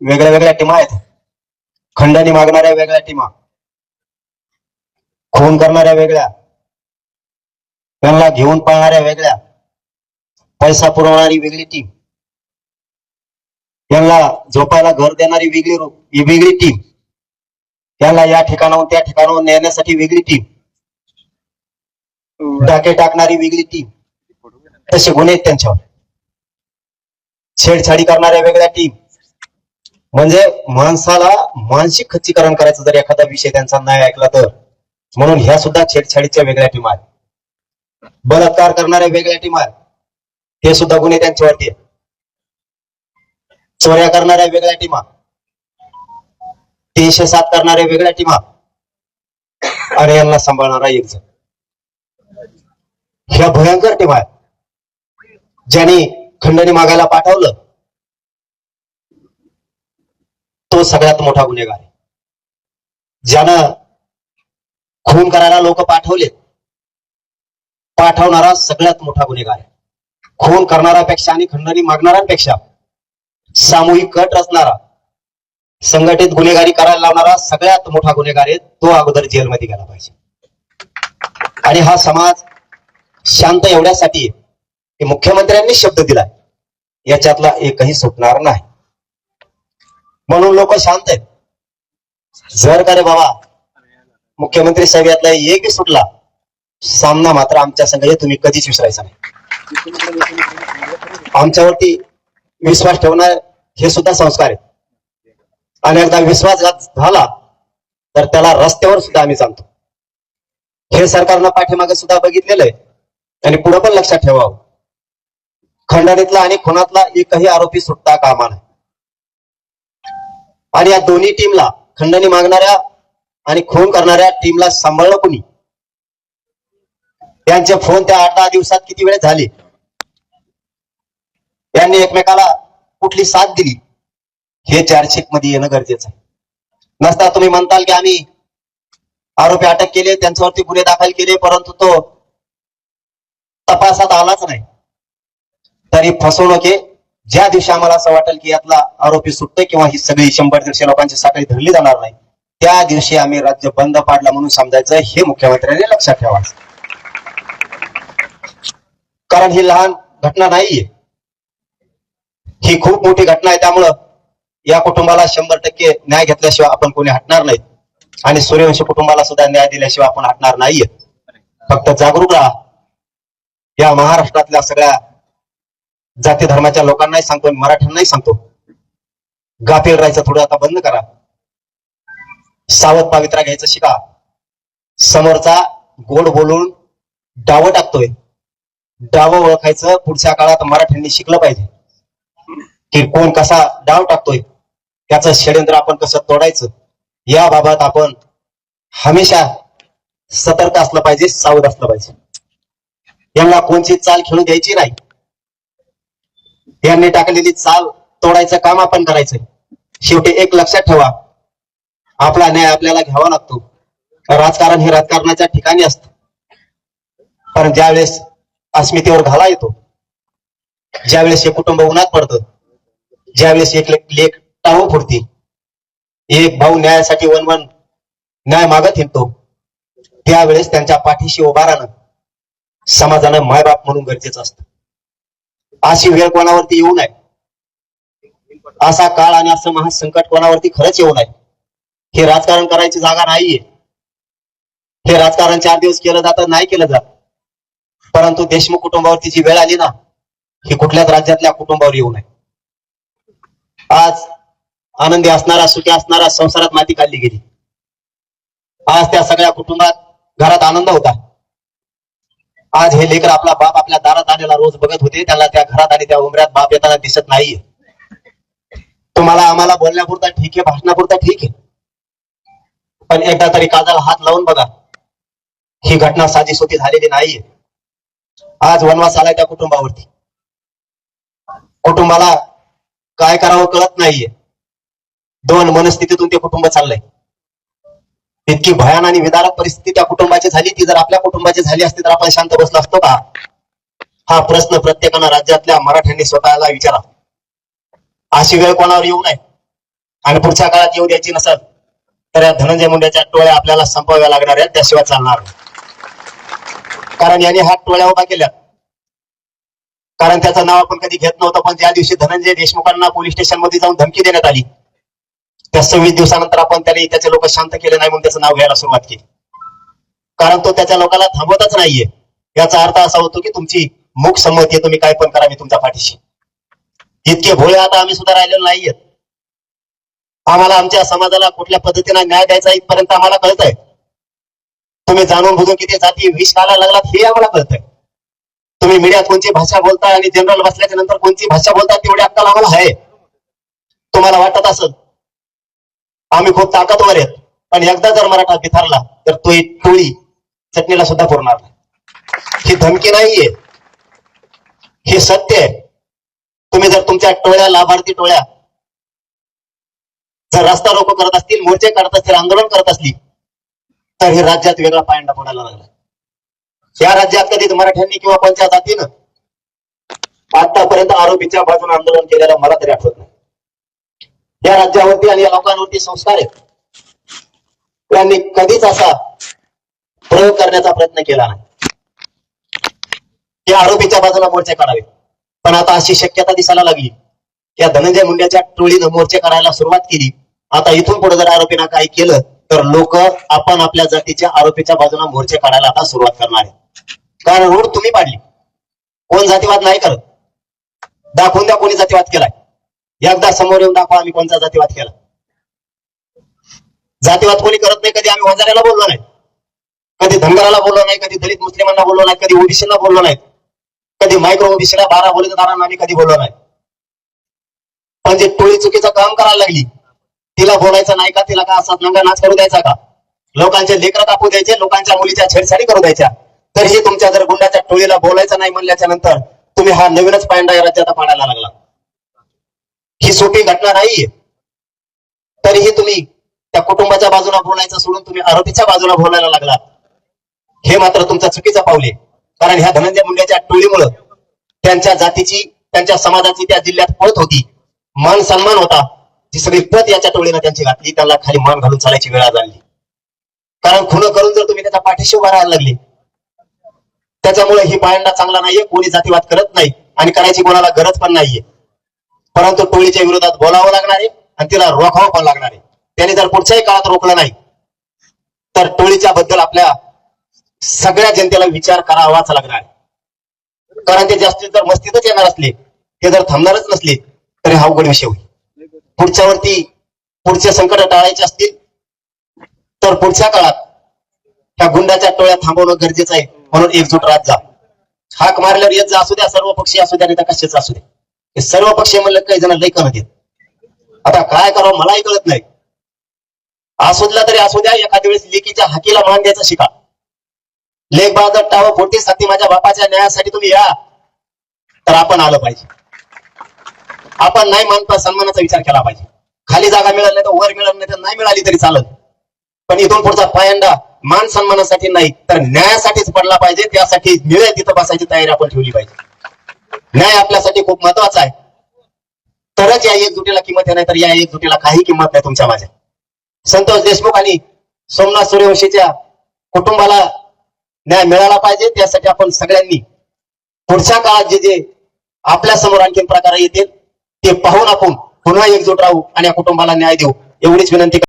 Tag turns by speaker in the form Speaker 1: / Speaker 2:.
Speaker 1: वेगळ्या वेगळ्या टीमा आहेत. खंडणी मागणाऱ्या वेगळ्या टीमा. खून करणाऱ्या वेगळ्या. त्यांना घेऊन पळणाऱ्या वेगळ्या. पैसा पुरवणारी वेगळी टीम. यांना झोपायला घर देणारी वेगळी ही वेगळी टीम. यांना या ठिकाणाहून त्या ठिकाणाहून नेण्यासाठी वेगळी टीम. डाके टाकणारी वेगळी टीम. तसे गुन्हे आहेत त्यांच्यावर. छेडछाडी करणाऱ्या वेगळ्या टीम. म्हणजे माणसाला मानसिक खच्चीकरण करायचं जर एखादा विषय त्यांचा नाही ऐकला तर. म्हणून ह्या सुद्धा छेडछाडीच्या वेगळ्या टीम आहेत. बलात्कार करणाऱ्या वेगळ्या टीम आहेत. हे सुद्धा गुन्हे त्यांच्यावरती आहेत. चोऱ्या करणाऱ्या वेगळ्या टीमा तीनशे सात करणाऱ्या वेगळ्या टीमा आणि यांना सांभाळणारा एक जण. ह्या भयंकर टीम आहेत. ज्यांनी खंडणी मागायला पाठवलं. तो सगळ्यात मोठा गुन्हेगार आहे. ज्यानं खून करायला लोक पाठवलेत. पाठवणारा सगळ्यात मोठा गुन्हेगार आहे. खून करणाऱ्यापेक्षा आणि खंडणी मागणाऱ्यांपेक्षा सामूहिक कट रचणारा संघटित गुन्हेगारी करायला लावणारा सगळ्यात मोठा गुन्हेगार आहे तो अगोदर जेलमध्ये गेला पाहिजे. आणि हा समाज शांत एवढ्यासाठी आहे की मुख्यमंत्र्यांनी शब्द दिलाय याच्यातला एकही सुटणार नाही. म्हणून लोक शांत आहेत. जर का रे बाबा मुख्यमंत्री साहेब यातला एक सुटला सामना मात्र आमच्या संघ हे तुम्ही कधीच विसरायचा नाही. आमच्यावरती विश्वास ठेवणार हे सुद्धा संस्कार आहेत. आणि एकदा विश्वासघात झाला तर त्याला रस्त्यावर सुद्धा आम्ही सांगतो हे सरकारनं पाठीमागे सुद्धा बघितलेलं आहे. आणि पुढे पण लक्षात ठेवावं. खंडणीतला आणि खुनातला एकही आरोपी सुटता कामा नाही आणि या दोन्ही टीमला खंडणी मागणाऱ्या आणि खून करणाऱ्या टीमला सांभाळलं कुणी? त्यांचे फोन त्या आठ दहा दिवसात किती वेळ झाले? त्यांनी एकमेकाला कुठली साथ दिली? हे चार्जशीटमध्ये येणं गरजेचं आहे. नसता तुम्ही म्हणताल की आम्ही आरोपी अटक केले त्यांच्यावरती गुन्हे दाखल केले परंतु तो तपासात आलाच नाही. तरी फसवणूक ज्या दिवशी आम्हाला असं वाटेल की यातला आरोपी सुटतोय किंवा ही सगळी शंभर दीडशे लोकांची साखळी धरली जाणार नाही त्या दिवशी आम्ही राज्य बंद पाडला म्हणून समजायचं हे मुख्यमंत्र्यांनी लक्षात ठेवा कारण ही लहान घटना नाहीये. ही खूप मोठी घटना आहे त्यामुळं या कुटुंबाला शंभर टक्के न्याय घेतल्याशिवाय आपण कोणी हटणार नाही. आणि सूर्यवंशी कुटुंबाला सुद्धा न्याय दिल्याशिवाय आपण हटणार नाहीये. फक्त जागरूक राहा. या महाराष्ट्रातल्या सगळ्या जाती धर्माच्या लोकांनाही सांगतो मराठ्यांनाही सांगतो. गाफील राहायचं थोडं आता बंद करा. सावध पावित्रा घ्यायचं शिका. समोरचा गोड बोलून डावं टाकतोय. डावं ओळखायचं पुढच्या काळात मराठ्यांनी शिकलं पाहिजे. की कोण कसा डाव टाकतोय त्याचं षडयंत्र आपण कसं तोडायचं याबाबत आपण हमेशा सतर्क असलं पाहिजे सावध असलं पाहिजे. यांना कोणची चाल खेळू द्यायची नाही. यांनी टाकलेली चाल तोडायचं काम आपण करायचंय. शेवटी एक लक्षात ठेवा. आपला न्याय आपल्याला घ्यावा लागतो. राजकारण हे राजकारणाच्या ठिकाणी असतं. पण ज्यावेळेस अस्मितेवर घाला येतो ज्यावेळेस हे कुटुंब उन्हात पडतं ज्यावेळेस एक लेख लेख टाळू फुटते एक भाऊ न्यायासाठी वन वन न्याय मागत हिंडतो त्यावेळेस त्यांच्या पाठीशी उभा राहणं समाजानं मायबाप म्हणून गरजेचं असतं. अशी वेळ कोणावरती येऊ नये. असा काळ आणि असं महासंकट कोणावरती खरंच येऊ नये. हे राजकारण करायची जागा नाहीये. हे राजकारण चार दिवस केलं जातं नाही केलं जात. परंतु देशमुख कुटुंबावरती जी वेळ आली ना ही कुठल्याच राज्यातल्या कुटुंबावर येऊ नये. आज आनंदी असणारा सुखी असणारा संसारात माती काढली गेली. आज त्या सगळ्या कुटुंबात घरात आनंद होता. आज हे लेकर आपला बाप आपल्या दारात आलेला रोज बघत होते. त्याला त्या घरात आणि त्या उमऱ्यात बाप येताना दिसत नाहीये. तुम्हाला आम्हाला बोलण्यापुरता ठीक आहे भाषणापुरता ठीक आहे. पण एकदा तरी काजाला हात लावून बघा. ही घटना साजीसोती झालेली नाहीये. आज वनवास आलाय त्या कुटुंबावरती. कुटुंबाला काय करावं कळत नाहीये. दोन मनस्थितीतून ते कुटुंब चाललंय. इतकी भयान आणि विदारक परिस्थिती त्या कुटुंबाची झाली. ती जर आपल्या कुटुंबाची झाली असती तर आपण शांत बसलो असतो का? हा प्रश्न प्रत्येकानं राज्यातल्या मराठ्यांनी स्वतःला विचारा अशी वेळ कोणावर येऊ नये. आणि पुढच्या काळात येऊ द्यायची नसत तर या धनंजय मुंडेच्या टोळ्या आपल्याला संपवाव्या लागणार आहेत. त्याशिवाय चालणार कारण यांनी ह्या टोळ्या उभा केल्या. कारण त्याचं नाव आपण कधी घेत नव्हतं पण ज्या दिवशी धनंजय देशमुखांना पोलीस स्टेशनमध्ये जाऊन धमकी देण्यात आली त्या सव्वीस दिवसानंतर आपण त्याने त्याचे लोक शांत केले नाही म्हणून त्याचं नाव घ्यायला सुरुवात केली. कारण तो त्याच्या लोकांना थांबवतच नाहीये. याचा अर्थ असा होतो की तुमची मुख संमती आहे तुम्ही काय पण करा मी तुमच्या पाठीशी. इतके भोळे आता आम्ही सुद्धा राहिलेलो नाहीयेत आम्हाला आमच्या समाजाला कुठल्या पद्धतीने न्याय द्यायचा इथपर्यंत आम्हाला कळतंय. तुम्ही जाणून बुजून किती जाती विष खायला लागलात हे आम्हाला कळतंय. तुम्ही मीडियात कोणती भाषा बोलता आणि जनरल बसल्याच्या नंतर कोणती भाषा बोलता तेवढी अक्कल आम्हाला आहे. तुम्हाला वाटत असेल आम्ही खूप ताकदवर आहेत. पण एकदा जर मराठा बिथरला तर तो एक टोळी चटणीला सुद्धा पुरणार नाही. ही धमकी नाहीये. हे सत्य आहे. तुम्ही जर तुमच्या टोळ्या लाभार्थी टोळ्या जर रस्ता रोको करत असतील मोर्चे काढत असतील आंदोलन करत असली तर हे राज्यात वेगळा पायंडा पडायला लागला. या राज्यात कधी मराठ्यांनी किंवा पंचायत जातीनं आतापर्यंत आरोपीच्या बाजूने आंदोलन केलेलं मला तरी आठवत नाही. या राज्यावरती आणि या लोकांवरती संस्कार आहेत. त्यांनी कधीच असा प्रयोग करण्याचा प्रयत्न केला नाही. या आरोपीच्या बाजूला मोर्चे काढावे. पण आता अशी शक्यता दिसायला लागली. या धनंजय मुंड्याच्या टोळीनं मोर्चे काढायला सुरुवात केली. आता इथून पुढे जर आरोपीनं काही केलं तर लोक आपण आपल्या जातीच्या आरोपीच्या बाजूला मोर्चे काढायला आता सुरुवात करणार आहे कारण रोड तुम्ही पाडली. कोण जातीवाद नाही करत. दाखवून द्या कोणी जातीवाद केलाय. एकदा समोर येऊन दाखवा आम्ही कोणता जातीवाद केला. जातीवाद कोणी करत नाही कधी आम्ही वंजाऱ्याला बोललो नाही. कधी धनगराला बोललो नाही कधी दलित मुस्लिमांना बोललो नाही कधी ओबीसीला बोललो नाही. कधी मायक्रो ओबीसीला बारा बोलतदारांना आम्ही कधी बोललो नाही. पण जे टोळी चुकीचं काम करायला लागली तिला बोलायचं नाही का तिला का असा नंगा नाच करू द्यायचा का? लोकांचे लेकर कापू द्यायचे लोकांच्या मुलीच्या छेडछाडी करू द्यायच्या. तरीही तुमच्या जर गुंडाच्या टोळीला बोलायचं नाही म्हणल्याच्या नंतर तुम्ही हा नवीनच पायंडा राज्यात पाडायला लागला. सोपी घटना नाहीये तरीही तुम्ही त्या कुटुंबाच्या बाजूला बोलायचं सोडून तुम्ही आरोपीच्या बाजूला बोलायला लागलात. हे मात्र तुमचं चुकीचं पावले कारण ह्या धनंजय मुंड्याच्या टोळीमुळं त्यांच्या जातीची त्यांच्या समाजाची त्या जिल्ह्यात पळत होती. मान सन्मान होता. जी सगळी पत याच्या टोळीनं त्यांची घातली त्यांना खाली मान घालून चालायची वेळ झाली कारण खुनं करून जर तुम्ही त्याच्या पाठीशी उभा राहायला लागले त्याच्यामुळे ही पायंडा चांगला नाहीये कोणी जातीवाद करत नाही आणि करायची कोणाला गरज पण नाहीये. परंतु टोळीच्या विरोधात बोलावं लागणार आहे आणि तिला रोखावं पण लागणार. आहे त्याने जर पुढच्याही काळात रोखलं नाही तर टोळीच्या बद्दल आपल्या सगळ्या जनतेला विचार करावाच लागणार. आहे कारण ते जास्तीत जर मस्तीतच येणार असले ते जर थांबणारच नसले तरी हा अवघड विषय होईल. पुढच्या वरती पुढचे संकट टाळायचे असतील तर पुढच्या काळात त्या गुंडाच्या टोळ्या थांबवणं गरजेचं आहे म्हणून एकजूट राहत जा. हाक मारल्यावर येत जा असू द्या सर्व पक्षी असू द्या नाही तर कशाच असू द्या. हे सर्व पक्षी म्हणलं काही जण लय घेत आता काय करावं मलाही कळत नाही. असुदला तरी असू द्या एखाद्या वेळेस लेकीच्या हाकीला मान द्यायचा शिका. लेख बहादर टाव फोर्टी साथी माझ्या बापाच्या न्यायासाठी तुम्ही या. तर आपण आलं पाहिजे. आपण नाही मानता सन्मानाचा विचार केला पाहिजे. खाली जागा मिळाली नाही तर वर मिळाली नाही तर नाही मिळाली तरी चालत. पण इथून पुढचा पायंडा मान सन्मानासाठी नाही तर न्यायासाठीच पडला पाहिजे. त्यासाठी मिळेल तिथं बसायची तयारी आपण ठेवली पाहिजे. न्याय आपल्यासाठी खूप महत्त्वाचा आहे. तरच या एकजुटीला किंमत आहे नाही तर या एकजुटीला काही किंमत नाही तुमच्या माझ्या संतोष देशमुख आणि सोमनाथ सूर्यवंशीच्या कुटुंबाला न्याय मिळाला पाहिजे त्यासाठी आपण सगळ्यांनी पुढच्या काळात जे जे आपल्यासमोर आणखीन प्रकार येतील ते पाहून आपण पुन्हा एकजूट राहू आणि या कुटुंबाला न्याय देऊ. एवढीच विनंती